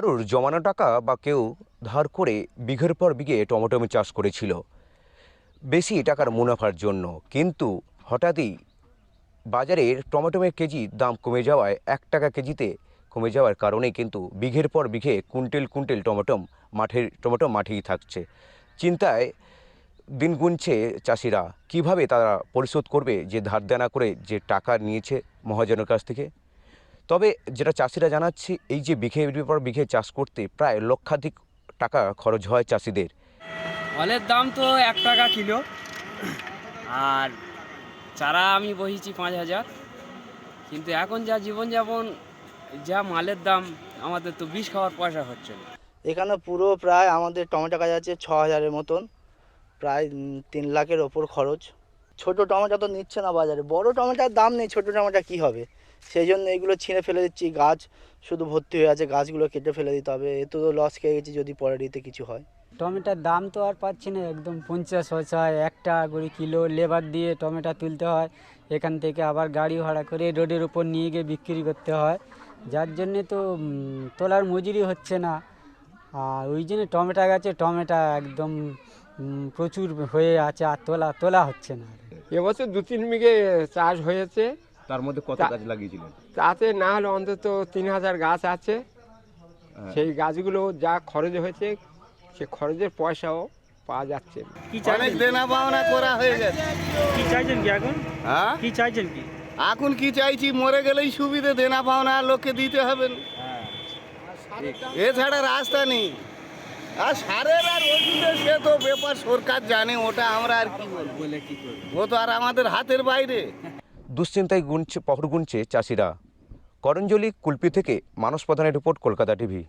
জমানো টাকা বা কেউ ধার করে বিঘের পর বিঘে টমেটো চাষ করেছিল। বেশি টাকার মুনাফার জন্য। কিন্তু হঠাৎই বাজারের টমেটোমের কেজি দাম কমে যাওয়ায় এক টাকা কেজিতে কমে যাওয়ার কারণে কিন্তু বিঘের পর বিঘে কুইন্টেল কুইন্টেল টমেটো মাঠের, টমেটো মাঠেই থাকছে। চিন্তায় দিন গুনছে চাষিরা। কীভাবে তারা পরিশোধ করবে যে ধার দেনা করে যে টাকা নিয়েছে মহাজনের কাছ থেকে? তবে যেটা চাষিরা জানাচ্ছে এই যে বিঘে পর বিঘে চাষ করতে প্রায় লক্ষাধিক টাকা খরচ হয় চাষিদের। ফলের দাম তো এক টাকা কিলো। আর চারা আমি বহিছি পাঁচ হাজার। কিন্তু এখন যা জীবনযাপন যা মালের দাম আমাদের তো বিষ খাওয়ার পয়সা হচ্ছে না। এখানে পুরো প্রায় আমাদের টমেটো গাছ আছে ছ হাজারের মতন। প্রায় তিন লাখের ওপর খরচ। ছোট টমেটো তো নিচ্ছে না বাজারে, বড় টমেটোর দাম নেই, ছোট টমেটো কী হবে? সেই জন্য এগুলো ছিঁড়ে ফেলে দিচ্ছি, গাছ শুধু ভর্তি হয়ে আছে, গাছগুলো কেটে ফেলে দিতে হবে, এ তো লস খেয়ে গেছি যদি পরের দিতে কিছু হয়। টমেটোর দাম তো আর পাচ্ছি না, একদম পঞ্চাশ হয় এক টাকা করে কিলো লেবার দিয়ে টমেটো তুলতে হয়, এখান থেকে আবার গাড়ি ভাড়া করে রোডের উপর নিয়ে গিয়ে বিক্রি করতে হয়, যার জন্যে তো তোলার মজুরি হচ্ছে না, আর ওই জন্য টমেটো গাছে টমেটো একদম প্রচুর হয়ে আছে আর তোলা তোলা হচ্ছে না এবছর দু তিন বিঘে চাষ হয়েছে। তার মধ্যে কত গাছ লাগিয়েছিলেন? তাতে না হলে অন্তত তিন হাজার গাছ আছে। সেই গাছগুলো যা খরচ হয়েছে সে খরচের পয়সাও পাওয়া যাচ্ছে না। অনেক দেনা পাওনা করা হয়ে গেছে। কি চাইছেন কি এখন? হ্যাঁ? কি চাইছেন কি? এখন কি চাইছি মরে গেলেই সুবিধে দেনা পাওনা লোককে দিতে হবে না। এছাড়া রাস্তা নেই। আর সারের আর ওষুধের সে তো ব্যাপার সরকার জানে ওটা আমরা আর কি বলে কি করব? ও তো আর আমাদের হাতের বাইরে। দুশ্চিন্তায় গুনছে পহর গুনছে চাষিরা। করঞ্জলি কুলপি থেকে মানস প্রধানের রিপোর্ট কলকাতা টিভি।